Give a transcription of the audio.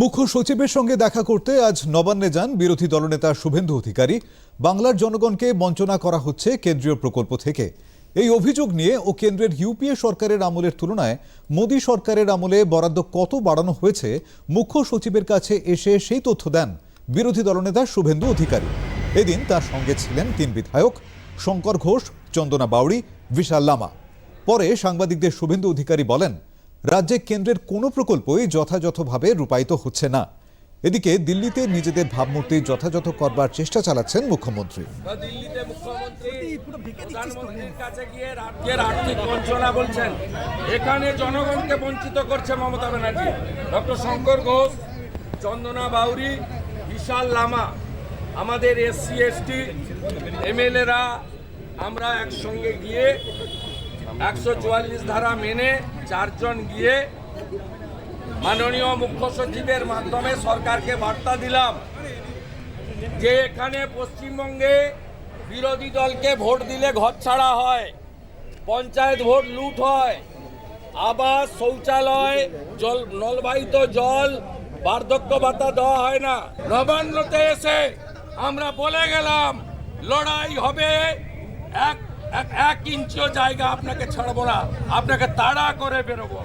মুখ্য সচিবের সঙ্গে দেখা করতে আজ নবান্নে যান বিরোধী দলনেতা শুভেন্দু অধিকারী। বাংলার জনগণকে বঞ্চনা করা হচ্ছে কেন্দ্রীয় প্রকল্প থেকে। এই অভিযোগ নিয়ে ও কেন্দ্রের ইউপিএ সরকারের আমলের তুলনায় মোদী সরকারের আমলে বরাদ্দ কত বাড়ানো হয়েছে, মুখ্য সচিবের কাছে এসে সেই তথ্য দেন বিরোধী দলনেতা শুভেন্দু অধিকারী। এদিন তার সঙ্গে ছিলেন তিন বিধায়ক শঙ্কর ঘোষ, চন্দনা বাউড়ি, বিশাল লামা। পরে সাংবাদিকদের শুভেন্দু অধিকারী বলেন রাজ্যে কেন্দ্রের কোনো প্রকল্পই যথাযথভাবে রূপায়িত হচ্ছে না। এদিকে দিল্লিতে নিজেদের ভাবমূর্তি যথাযথ করবার চেষ্টা চালাচ্ছেন মুখ্যমন্ত্রী। এখানে জনগণকে বঞ্চিত করছে মমতা ব্যানার্জি। ডক্টর শঙ্কর ঘোষ, চন্দনা বাউরি, বিশাল লামা, আমাদের এসসি, এসটি, এমএলএরা, আমরা একসঙ্গে গিয়ে একশো চুয়াল্লিশ ধারা মেনে চারজন গিয়ে মাননীয় মুখ্য সচিবের মাধ্যমে সরকারকে বার্তা দিলাম যে এখানে পশ্চিমবঙ্গে বিরোধী দলকে ভোট দিলে ঘর ছাড়া হয়, পঞ্চায়েত ভোট লুট হয়, আবাস, শৌচালয়, জল, নলবাহিত জল, বার্ধক্য ভাতা দেওয়া হয় না। নবান্নতে এসে আমরা বলে গেলাম, লড়াই হবে এক এক- এক ইঞ্চিও জায়গা আপনাকে ছাড়বো না। আপনাকে তাড়া করে বেরোবো